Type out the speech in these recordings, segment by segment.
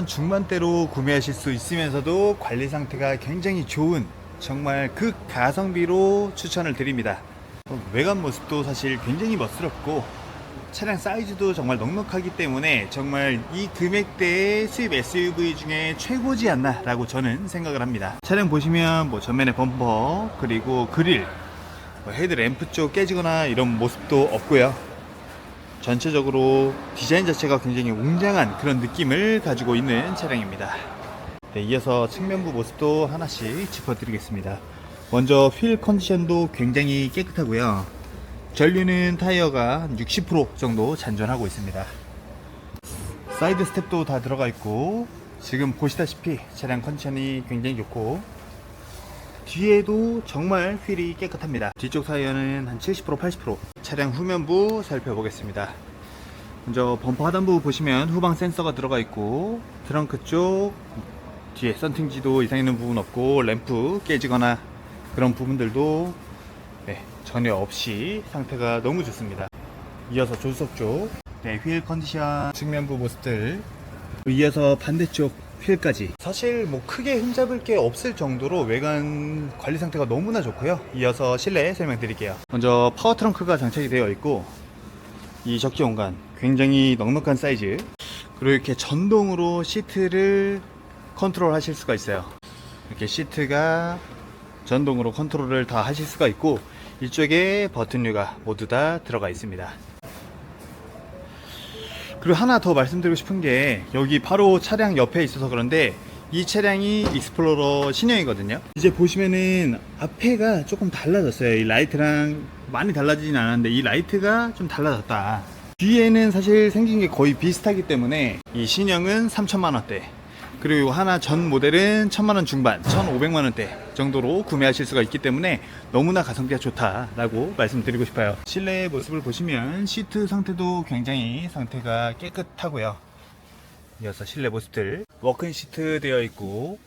3천만원 중반대로 구매하실 수 있으면서도 관리 상태가 굉장히 좋은 정말 극 가성비로 추천을 드립니다. 어, 외관 모습도 사실 굉장히 멋스럽고 차량 사이즈도 정말 넉넉하기 때문에 정말 이 금액대의 수입 SUV 중에 최고지 않나 라고 저는 생각을 합니다. 차량 보시면 뭐 전면에 범퍼 그리고 그릴 뭐 헤드램프 쪽 깨지거나 이런 모습도 없고요. 전체적으로 디자인 자체가 굉장히 웅장한 그런 느낌을 가지고 있는 차량입니다. 네, 이어서 측면부 모습도 하나씩 짚어드리겠습니다. 먼저 휠 컨디션도 굉장히 깨끗하고요. 전류는 타이어가 한60% 정도 잔존하고 있습니다. 사이드 스텝도 다 들어가 있고 지금 보시다시피 차량 컨디션이 굉장히 좋고 뒤에도 정말 휠이 깨끗합니다. 뒤쪽 타이어는 한 70% 80% 차량 후면부 살펴보겠습니다. 먼저 범퍼 하단부 보시면 후방 센서가 들어가 있고 트렁크 쪽 뒤에 썬팅지도 이상 있는 부분 없고 램프 깨지거나 그런 부분들도 네, 전혀 없이 상태가 너무 좋습니다. 이어서 조수석 쪽 네, 휠 컨디션 측면부 모습들 이어서 반대쪽 휠까지. 사실 뭐 크게 흠잡을 게 없을 정도로 외관 관리 상태가 너무나 좋고요. 이어서 실내 설명드릴게요. 먼저 파워 트렁크가 장착이 되어 있고 이 적재 공간 굉장히 넉넉한 사이즈. 그리고 이렇게 전동으로 시트를 컨트롤 하실 수가 있어요. 이렇게 시트가 전동으로 컨트롤을 다 하실 수가 있고 이쪽에 버튼류가 모두 다 들어가 있습니다 그리고 하나 더 말씀드리고 싶은 게 여기 바로 차량 옆에 있어서 그런데 이 차량이 익스플로러 신형이거든요. 이제 보시면은 앞에가 조금 달라졌어요. 이 라이트랑 많이 달라지진 않았는데 이 라이트가 좀 달라졌다. 뒤에는 사실 생긴 게 거의 비슷하기 때문에 이 신형은 3천만 원대. 그리고 하나 전 모델은 1000만 원 중반, 1,500만 원대 정도로 구매하실 수가 있기 때문에 너무나 가성비가 좋다라고 말씀드리고 싶어요. 실내 모습을 보시면 시트 상태도 굉장히 상태가 깨끗하고요. 이어서 실내 모습들 워크인 시트 되어 있고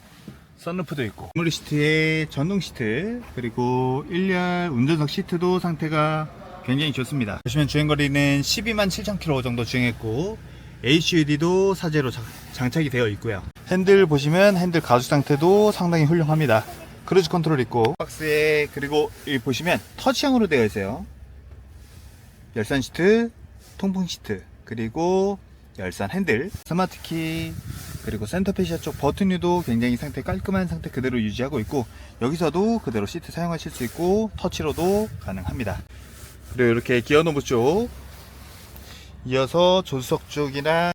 썬루프도 있고 메모리 시트에 전동 시트 그리고 1열 운전석 시트도 상태가 굉장히 좋습니다. 보시면 주행거리는 12만 7천 킬로 정도 주행했고 HUD도 사제로 장- 장착이 되어 있고요. 핸들 보시면 핸들 가죽 상태도 상당히 훌륭합니다. 크루즈 컨트롤 있고 박스에 그리고 여기 보시면 터치형으로 되어 있어요. 열선 시트, 통풍 시트, 그리고 열선 핸들, 스마트 키, 그리고 센터페시아 쪽 버튼류도 굉장히 상태 깔끔한 상태 그대로 유지하고 있고 여기서도 그대로 시트 사용하실 수 있고 터치로도 가능합니다. 그리고 이렇게 기어 노브 쪽 이어서 조수석 쪽이나